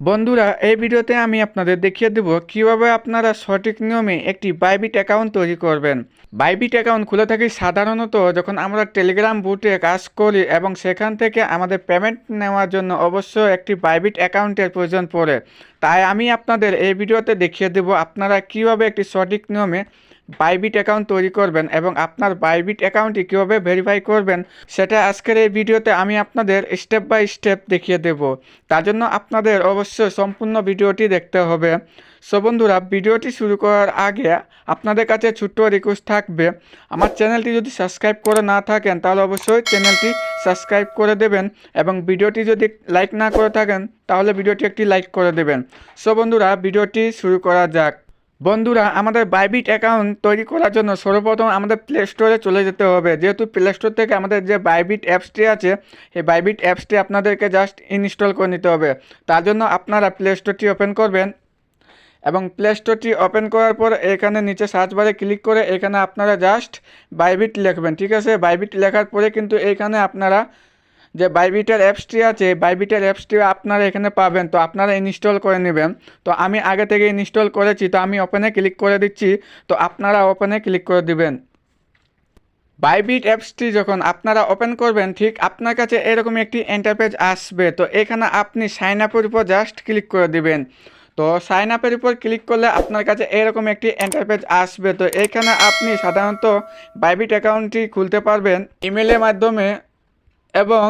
বন্ধুরা, এই ভিডিওতে আমি আপনাদের দেখিয়ে দেব কীভাবে আপনারা সঠিক নিয়মে একটি বাইবিট অ্যাকাউন্ট তৈরি করবেন। বাইবিট অ্যাকাউন্ট খুলে থাকি সাধারণত যখন আমরা টেলিগ্রাম বুটে কাজ করি এবং সেখান থেকে আমাদের পেমেন্ট নেওয়ার জন্য অবশ্যই একটি বাইবিট অ্যাকাউন্টের প্রয়োজন পড়ে। তাই আমি আপনাদের এই ভিডিওতে দেখিয়ে দেব আপনারা কীভাবে একটি সঠিক নিয়মে বাইবিট অ্যাকাউন্ট তৈরি করবেন এবং আপনার বাইবিট অ্যাকাউন্টটি কীভাবে ভেরিফাই করবেন, সেটা আজকের এই ভিডিওতে আমি আপনাদের স্টেপ বাই স্টেপ দেখিয়ে দেব। তার জন্য আপনাদের অবশ্যই সম্পূর্ণ ভিডিওটি দেখতে হবে। সো বন্ধুরা, ভিডিওটি শুরু করার আগে আপনাদের কাছে ছোট্ট রিকোয়েস্ট থাকবে। আমার চ্যানেলটি যদি সাবস্ক্রাইব করে না থাকেন, তাহলে অবশ্যই চ্যানেলটি সাবস্ক্রাইব করে দেবেন এবং ভিডিওটি যদি লাইক না করে থাকেন, তাহলে ভিডিওটি একটি লাইক করে দেবেন। সো বন্ধুরা, ভিডিওটি শুরু করা যাক। বন্ধুরা, আমাদের বাইবিট অ্যাকাউন্ট তৈরি করার জন্য সর্বপ্রথম আমাদের প্লে স্টোরে চলে যেতে হবে। যেহেতু প্লে স্টোর থেকে আমাদের যে বাইবিট অ্যাপসটি আছে, এই বাইবিট অ্যাপসটি আপনাদেরকে জাস্ট ইনস্টল করে নিতে হবে। তার জন্য আপনারা প্লে স্টোরটি ওপেন করবেন এবং প্লে স্টোরটি ওপেন করার পর এখানে নিচে সার্চ বারে ক্লিক করে এখানে আপনারা জাস্ট বাইবিট লিখবেন, ঠিক আছে? বাইবিট লেখার পরে কিন্তু এইখানে আপনারা যে বাইবিটার অ্যাপসটি আছে বাইবিটার অ্যাপসটি আপনারা এখানে পাবেন। তো আপনারা ইনস্টল করে নেবেন। তো আমি আগে থেকে ইনস্টল করেছি, তো আমি ওপেনে ক্লিক করে দিচ্ছি। তো আপনারা ওপেনে ক্লিক করে দিবেন। বাইবিট অ্যাপসটি যখন আপনারা ওপেন করবেন, ঠিক আপনার কাছে এরকম একটি এন্টারপেজ আসবে। তো এখানে আপনি সাইন আপের উপর জাস্ট ক্লিক করে দিবেন। তো সাইন আপের উপর ক্লিক করলে আপনার কাছে এরকম একটি এন্টারপেজ আসবে। তো এখানে আপনি সাধারণত বাইবিট অ্যাকাউন্টটি খুলতে পারবেন। ইমেলের মাধ্যমে এবং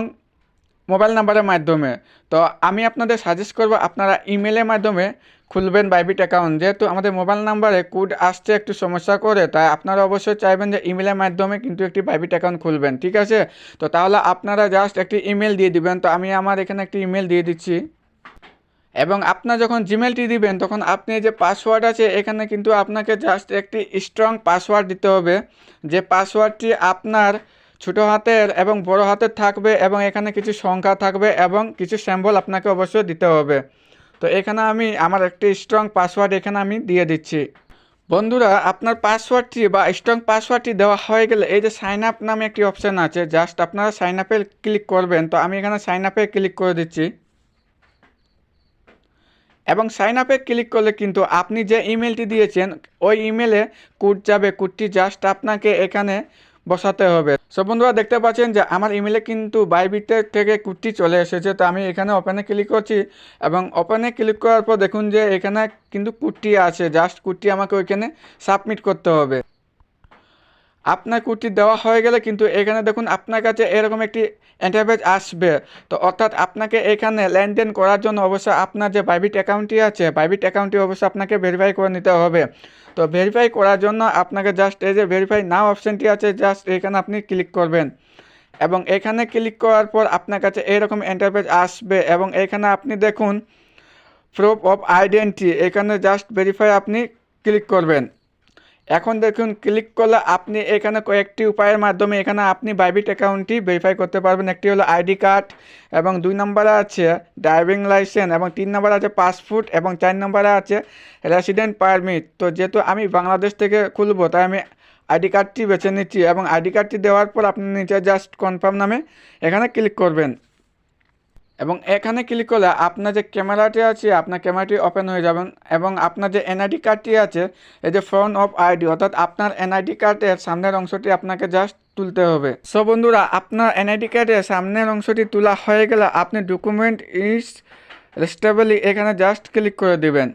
মোবাইল নাম্বারের মাধ্যমে। তো আমি আপনাদের সাজেস্ট করব, আপনারা ইমেলের মাধ্যমে খুলবেন বাইবিট অ্যাকাউন্ট যেহেতু আমাদের মোবাইল নাম্বারে কোড আসতে একটু সমস্যা করে, তাই আপনারা অবশ্যই চাইবেন যে ইমেলের মাধ্যমে কিন্তু একটি বাইবিট অ্যাকাউন্ট খুলবেন, ঠিক আছে? তো তাহলে আপনারা জাস্ট একটি ইমেল দিয়ে দিবেন। তো আমি আমার এখানে একটি ইমেল দিয়ে দিচ্ছি। এবং আপনার যখন জিমেলটি দিবেন, তখন আপনি যে পাসওয়ার্ড আছে, এখানে কিন্তু আপনাকে জাস্ট একটি স্ট্রং পাসওয়ার্ড দিতে হবে। যে পাসওয়ার্ডটি আপনার ছোটো হাতের এবং বড় হাতের থাকবে এবং এখানে কিছু সংখ্যা থাকবে এবং কিছু স্যাম্বল আপনাকে অবশ্যই দিতে হবে। তো এখানে আমি আমার একটি স্ট্রং পাসওয়ার্ড এখানে আমি দিয়ে দিচ্ছি। বন্ধুরা, আপনার পাসওয়ার্ডটি বা স্ট্রং পাসওয়ার্ডটি দেওয়া হয়ে গেলে এই যে সাইন আপ নামে একটি অপশান আছে জাস্ট আপনারা সাইন আপে ক্লিক করবেন। তো আমি এখানে সাইন আপে ক্লিক করে দিচ্ছি। এবং সাইন আপে ক্লিক করলে কিন্তু আপনি যে ইমেলটি দিয়েছেন, ওই ইমেলে কোড যাবে। কোডটি জাস্ট আপনাকে এখানে বসাতে হবে। সব বন্ধুরা, দেখতে পাচ্ছেন যে আমার ইমেলে কিন্তু বাইবিটের থেকে কুর্তি চলে এসেছে। তো আমি এখানে ওপেনে ক্লিক করছি এবং ওপেনে ক্লিক করার পর দেখুন যে এখানে কিন্তু কুর্তি আছে। জাস্ট কুর্তি আমাকে ওইখানে সাবমিট করতে হবে। আপনার কুর্তি দেওয়া হয়ে গেলে কিন্তু এখানে দেখুন আপনার কাছে এরকম একটি ইন্টারভেজ আসবে। তো অর্থাৎ আপনাকে এখানে লেনদেন করার জন্য অবশ্যই আপনার যে বাইবিট অ্যাকাউন্টটি আছে বাইবিট অ্যাকাউন্টটি অবশ্যই আপনাকে ভেরিফাই করে নিতে হবে। তো ভেরিফাই করার জন্য আপনাকে জাস্ট এই যে ভেরিফাই নাও অপশানটি আছে জাস্ট এখানে আপনি ক্লিক করবেন। এবং এখানে ক্লিক করার পর আপনার কাছে এরকম ইন্টারভেজ আসবে এবং এখানে আপনি দেখুন প্রুফ অফ আইডেন্টি এখানে জাস্ট ভেরিফাই আপনি ক্লিক করবেন। এখন দেখুন ক্লিক করলে আপনি এখানে কয়েকটি উপায়ের মাধ্যমে এখানে আপনি বাইবিট অ্যাকাউন্টটি ভেরিফাই করতে পারবেন। একটি হলো আইডি কার্ড এবং দুই নম্বরে আছে ড্রাইভিং লাইসেন্স এবং তিন নম্বরে আছে পাসপোর্ট এবং চার নম্বরে আছে রেসিডেন্ট পারমিট তো যেহেতু আমি বাংলাদেশ থেকে খুলবো, তাই আমি আইডি কার্ডটি বেছে নিচ্ছি এবং আইডি কার্ডটি দেওয়ার পর আপনি নিচে জাস্ট কনফার্ম নামে এখানে ক্লিক করবেন। এবং এখানে ক্লিক করলে আপনার যে ক্যামেরাটি আছে, আপনার ক্যামেরাটি ওপেন হয়ে যাবেন এবং আপনার যে এনআইডি কার্ডটি আছে, এই যে ফ্রন্ট অফ আইডি অর্থাৎ আপনার এনআইডি কার্ডের সামনের অংশটি আপনাকে জাস্ট তুলতে হবে। সো বন্ধুরা, আপনার এনআইডি কার্ডের সামনের অংশটি তোলা হয়ে গেলে আপনি ডকুমেন্ট ইজ স্টেবলি এখানে জাস্ট ক্লিক করে দিবেন।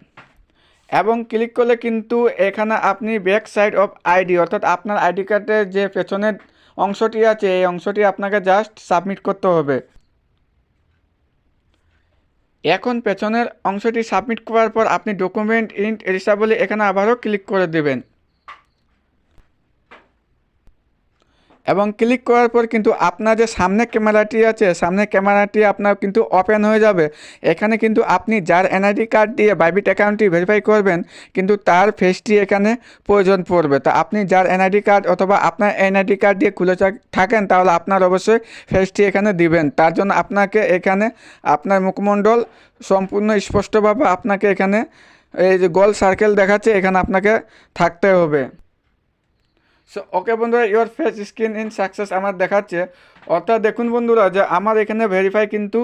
এবং ক্লিক করলে কিন্তু এখানে আপনি ব্যাক সাইড অফ আইডি অর্থাৎ আপনার আইডি কার্ডের যে পেছনের অংশটি আছে, এই অংশটি আপনাকে জাস্ট সাবমিট করতে হবে। এখন পেছনের অংশটি সাবমিট করার পর আপনি ডকুমেন্ট ইন্ট এডিসাবলে এখানে আবারও ক্লিক করে দেবেন। এবং ক্লিক করার পর কিন্তু আপনার যে সামনে ক্যামেরাটি আছে, সামনে ক্যামেরাটি আপনার কিন্তু ওপেন হয়ে যাবে। এখানে কিন্তু আপনি যার এনআইডি কার্ড দিয়ে বাইবিট অ্যাকাউন্টটি ভেরিফাই করবেন, কিন্তু তার ফেসটি এখানে প্রয়োজন পড়বে। তো আপনি যার এনআইডি কার্ড অথবা আপনার এনআইডি কার্ড দিয়ে খুলে থাকেন, তাহলে আপনার অবশ্যই ফেসটি এখানে দিবেন। তার জন্য আপনাকে এখানে আপনার মুখমণ্ডল সম্পূর্ণ স্পষ্টভাবে আপনাকে এখানে এই যে গোল সার্কেল দেখাচ্ছে, এখানে আপনাকে থাকতে হবে। সো ওকে বন্ধুরা your face screen in success আমার দেখাচ্ছে। অর্থাৎ দেখুন বন্ধুরা যে আমার এখানে ভেরিফাই কিন্তু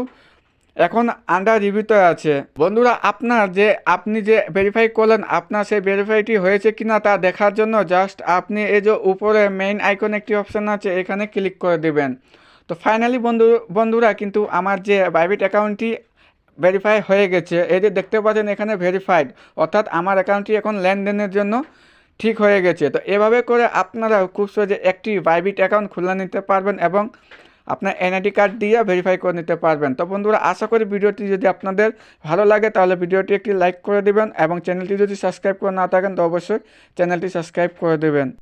এখন আন্ডার রিভিউতে আছে। বন্ধুরা, আপনার যে আপনি যে ভেরিফাই করলেন, আপনার সেই ভেরিফাইটি হয়েছে কিনা তা দেখার জন্য জাস্ট আপনি এই যে উপরে মেইন আইকন একটি অপশান আছে, এখানে ক্লিক করে দিবেন। তো ফাইনালি বন্ধু, বন্ধুরা কিন্তু আমার যে বাইবিট অ্যাকাউন্টটি ভেরিফাই হয়ে গেছে, এই যে দেখতে পাচ্ছেন এখানে ভেরিফাইড অর্থাৎ আমার অ্যাকাউন্টটি এখন লেনদেনের জন্য ঠিক হয়ে গেছে। তো এভাবে করে আপনারা খুব সহজে একটি বাইবিট অ্যাকাউন্ট খুলে নিতে পারবেন এবং আপনার এনআইডি কার্ড দিয়ে ভেরিফাই করে নিতে পারবেন। তো বন্ধুরা, আশা করি ভিডিওটি যদি আপনাদের ভালো লাগে, তাহলে ভিডিওটি একটি লাইক করে দেবেন এবং চ্যানেলটি যদি সাবস্ক্রাইব করে না থাকেন, তো অবশ্যই চ্যানেলটি সাবস্ক্রাইব করে দেবেন।